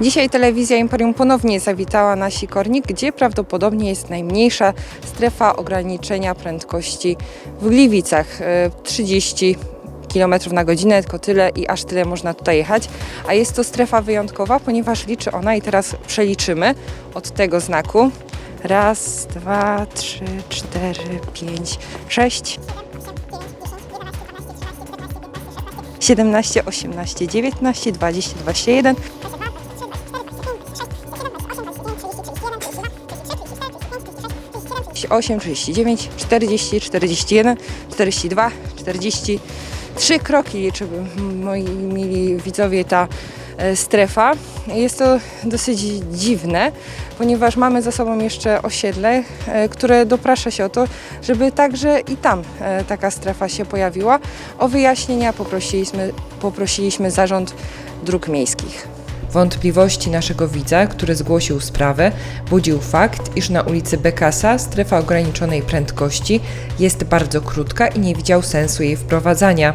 Dzisiaj telewizja Imperium ponownie zawitała na Sikornik, gdzie prawdopodobnie jest najmniejsza strefa ograniczenia prędkości w Gliwicach. E, 30 km na godzinę, tylko tyle i aż tyle można tutaj jechać. A jest to strefa wyjątkowa, ponieważ liczy ona i teraz przeliczymy od tego znaku. Raz, dwa, trzy, cztery, pięć, sześć. 17, 18, 19, 20, 21, 8, 39, 40, 41, 42, 43 kroki liczy, moi mili widzowie, ta e, strefa. Jest to dosyć dziwne, ponieważ mamy za sobą jeszcze osiedle, e, które doprasza się o to, żeby także i tam e, taka strefa się pojawiła. O wyjaśnienia poprosiliśmy, poprosiliśmy Zarząd Dróg Miejskich. Wątpliwości naszego widza, który zgłosił sprawę, budził fakt, iż na ulicy Bekasa strefa ograniczonej prędkości jest bardzo krótka i nie widział sensu jej wprowadzania.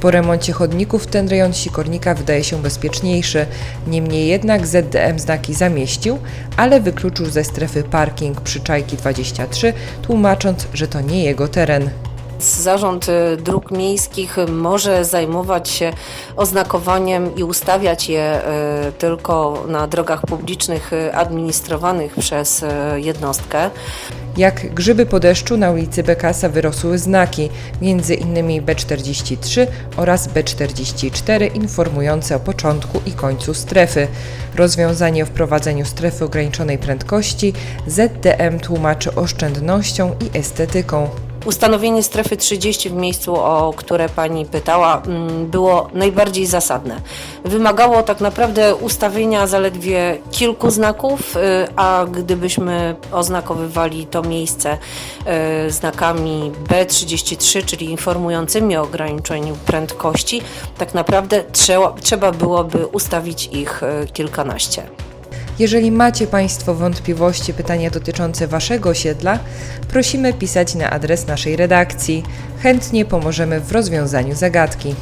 Po remoncie chodników ten rejon Sikornika wydaje się bezpieczniejszy. Niemniej jednak ZDM znaki zamieścił, ale wykluczył ze strefy parking przy Czajki 23, tłumacząc, że to nie jego teren. Zarząd y, Dróg Miejskich może zajmować się oznakowaniem i ustawiać je y, tylko na drogach publicznych y, administrowanych przez jednostkę. Jak grzyby po deszczu na ulicy Bekasa wyrosły znaki, między innymi B43 oraz B44 informujące o początku i końcu strefy. Rozwiązanie o wprowadzeniu strefy ograniczonej prędkości ZDM tłumaczy oszczędnością i estetyką. Ustanowienie strefy 30 w miejscu, o które pani pytała, mm, było najbardziej zasadne. Wymagało tak naprawdę ustawienia zaledwie kilku znaków, y, a gdybyśmy oznakowywali to miejsce y, znakami B33, czyli informującymi o ograniczeniu prędkości, tak naprawdę trzeba, trzeba byłoby ustawić ich y, kilkanaście. Jeżeli macie Państwo wątpliwości, pytania dotyczące Waszego osiedla, prosimy pisać na adres naszej redakcji. Chętnie pomożemy w rozwiązaniu zagadki.